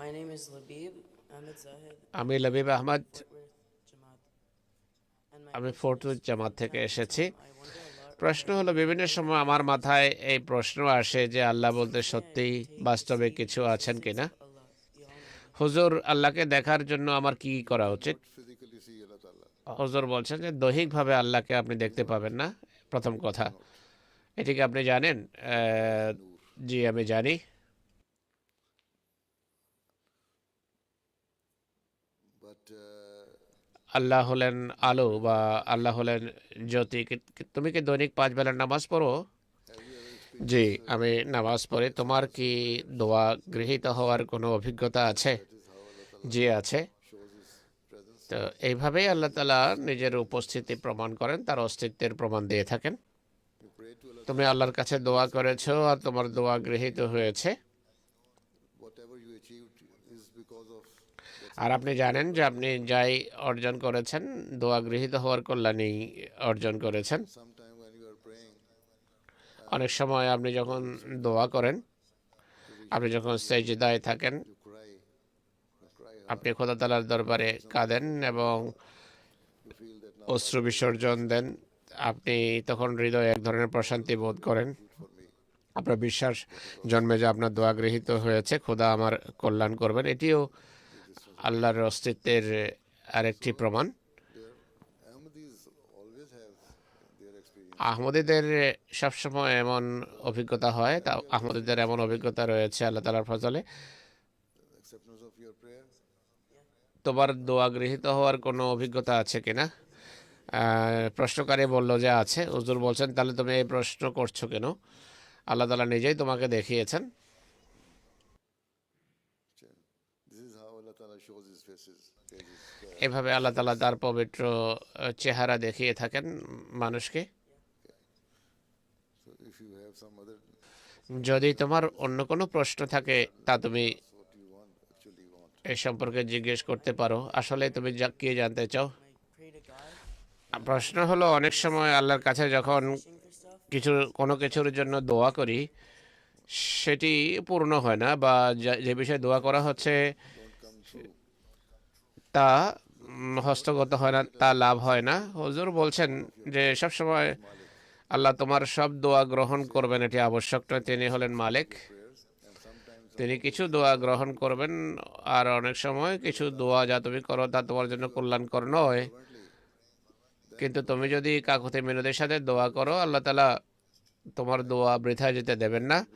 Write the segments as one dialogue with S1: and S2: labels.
S1: My name is Labib Ahmed Zahid,
S2: আমি লবিব আহমদ আমি
S1: is,
S2: জামাত থেকে এসেছি। প্রশ্ন হলো বিভিন্ন সময় আমার মাথায় এই প্রশ্ন আসে যে আল্লাহ বলতে সত্যিই বাস্তবে কিছু আছেন কিনা। হুজুর আল্লাহকে দেখার জন্য আমার কি করা উচিত. হুজুর বলছেন যে দৈহিকভাবে আল্লাহকে আপনি দেখতে পাবেন না। প্রথম কথা। এটিকে আপনি জানেন? জি আমি জানি। আল্লাহ হলেন আলো বা আল্লাহ হলেন জ্যোতি। তুমি কি দৈনিক পাঁচ বেলার নামাজ পড়ো? জি আমি নামাজ পড়ি। তোমার কি দোয়া গৃহীত হওয়ার কোনো অভিজ্ঞতা আছে? জি আছে। তো এইভাবেই আল্লাহ তালা নিজের উপস্থিতি প্রমাণ করেন তার অস্তিত্বের প্রমাণ দিয়ে থাকেন। তুমি আল্লাহর কাছে দোয়া করেছ আর তোমার দোয়া গৃহীত হয়েছে। আর আপনি জানেন যে আপনি যাই অর্জন করেছেন, দোয়া গৃহীত হওয়ার কল্যাণেই অর্জন করেছেন অনেক সময় আপনি যখন দোয়া করেন, আপনি যখন সেজদায় থাকেন. আপনি খোদা তালার দরবারে কাঁদেন এবং অশ্রু বিসর্জন দেন, আপনি তখন হৃদয়ে এক ধরনের প্রশান্তি বোধ করেন আপনার বিশ্বাস জন্মে যে আপনার দোয়া গৃহীত হয়েছে, খোদা আমার কল্যাণ করবেন এটিও আল্লাহর অস্তিত্বের আরেকটি প্রমাণ. আহমদীদের সবসময় এমন অভিজ্ঞতা হয়, তা আহমদীদের এমন অভিজ্ঞতা রয়েছে আল্লাহ তালার ফজলে. তোমার দোয়া গৃহীত হওয়ার কোনো অভিজ্ঞতা আছে কিনা প্রশ্নকারী বলল যে আছে হুজুর বলছেন, তাহলে তুমি এই প্রশ্ন করছ কেন আল্লাহ তালা নিজেই তোমাকে দেখিয়েছেন এভাবে আল্লাহ তালা তার পবিত্র চেহারা দেখিয়ে থাকেন মানুষকে যদি তোমার অন্য কোনো প্রশ্ন থাকে, তা তুমি. এ সম্পর্কে জিজ্ঞেস করতে পারো আসলে তুমি যা, কি জানতে চাও প্রশ্ন হলো, অনেক সময় আল্লাহর কাছে যখন. কিছু, কোনো কিছুর জন্য দোয়া করি, সেটি পূর্ণ হয় না বা যে বিষয়ে দোয়া করা হচ্ছে তা হস্তগত হয় না, তা লাভ হয় না। হজুর বলছেন যে, সব সময় আল্লাহ তোমার সব দোয়া গ্রহণ করবেন, এটি আবশ্যক নয়। তিনি হলেন মালিক। তিনি কিছু দোয়া গ্রহণ করবেন, আর অনেক সময় কিছু দোয়া যা তুমি করো তা তোমার জন্য কল্যাণকর নয়। কিন্তু তুমি যদি কাকুতি মিনতির সাথে দোয়া করো, আল্লাহ তালা তোমার দোয়া বৃথা যেতে দেবেন না।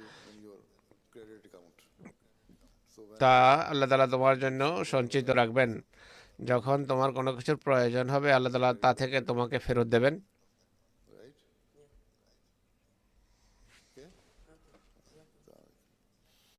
S2: তা আল্লাহ তালা তোমার জন্য সঞ্চিত রাখবেন। যখন তোমার কোনো কিছুর প্রয়োজন হবে, আল্লাহ তালা তা থেকে তোমাকে ফেরত দেবেন।